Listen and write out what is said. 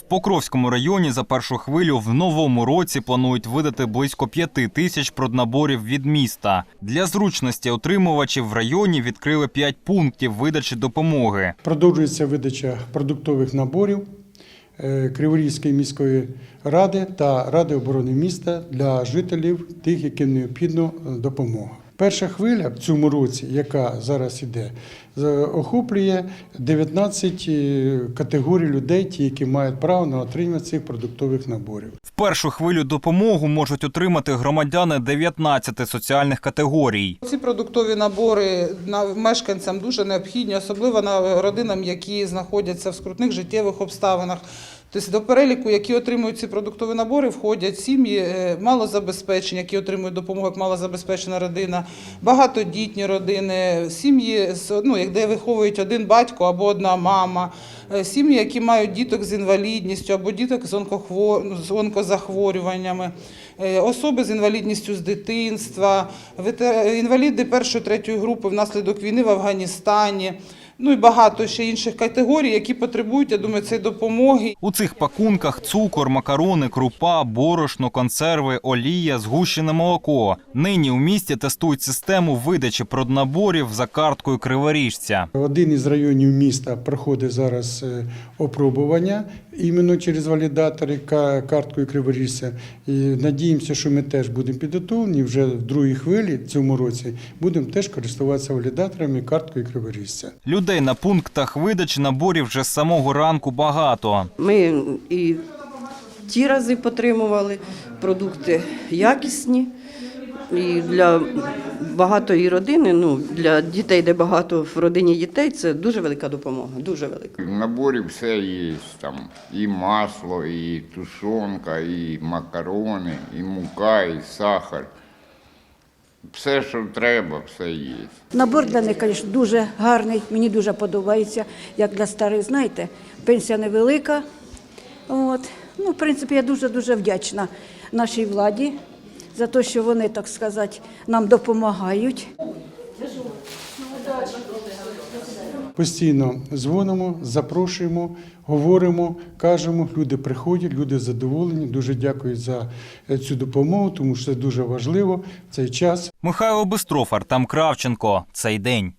В Покровському районі за першу хвилю в новому році планують видати близько п'яти тисяч проднаборів від міста. Для зручності отримувачів в районі відкрили п'ять пунктів видачі допомоги. Продовжується видача продуктових наборів е, Криворізької міської ради та Ради оборони міста для жителів, тих, яким необхідна допомога. Перша хвиля в цьому році, яка зараз іде, охоплює 19 е, категорій людей, ті, які мають право на отримання цих продуктових наборів. В першу хвилю допомогу можуть отримати громадяни 19 соціальних категорій. Ці продуктові набори на мешканцям дуже необхідні, особливо на родинам, які знаходяться в скрутних життєвих обставинах. Тобто до переліку, які отримують ці продуктові набори, входять сім'ї е, малозабезпечені, які отримують допомогу як малозабезпечена родина, багатодітні родини, сім'ї, ну, де виховують один батько або одна мама, е, сім'ї, які мають діток з інвалідністю або діток з, онкохвор- з онкозахворюваннями. Е, Особи з інвалідністю з дитинства, інваліди першої третьої групи внаслідок війни в Афганістані, ну і багато ще інших категорій, які потребують, я думаю, цієї допомоги. У цих пакунках цукор, макарони, крупа, борошно, консерви, олія, згущене молоко. Нині у місті тестують систему видачі проднаборів за карткою криворіжця. Один із районів міста проходить зараз е, опробування іменно через валідатори ка- карткою криворіжця. І надіємося, що ми теж будемо підготовлені вже в другій хвилі в цьому році. Будемо теж користуватися валідаторами і карткою криворіжця. Людей на пунктах видачі наборів вже з самого ранку багато. Ми і ті рази потримували продукти якісні. І для багатої родини, ну для дітей, де багато в родині дітей, це дуже велика допомога. Дуже велика. В наборі все є. Там і масло, і тушонка, і макарони, і мука, і сахар. Все, що треба, все є. Набор для них, звісно, дуже гарний, мені дуже подобається, як для старих, знаєте, пенсія невелика. От. Ну, в принципі, я дуже-дуже вдячна нашій владі за те, що вони, так сказати, нам допомагають. Постійно дзвонимо, запрошуємо, говоримо, кажемо. Люди приходять, люди задоволені. Дуже дякую за е, цю допомогу, тому що це дуже важливо в цей час. Михайло Бистров, Артем Кравченко. Цей день.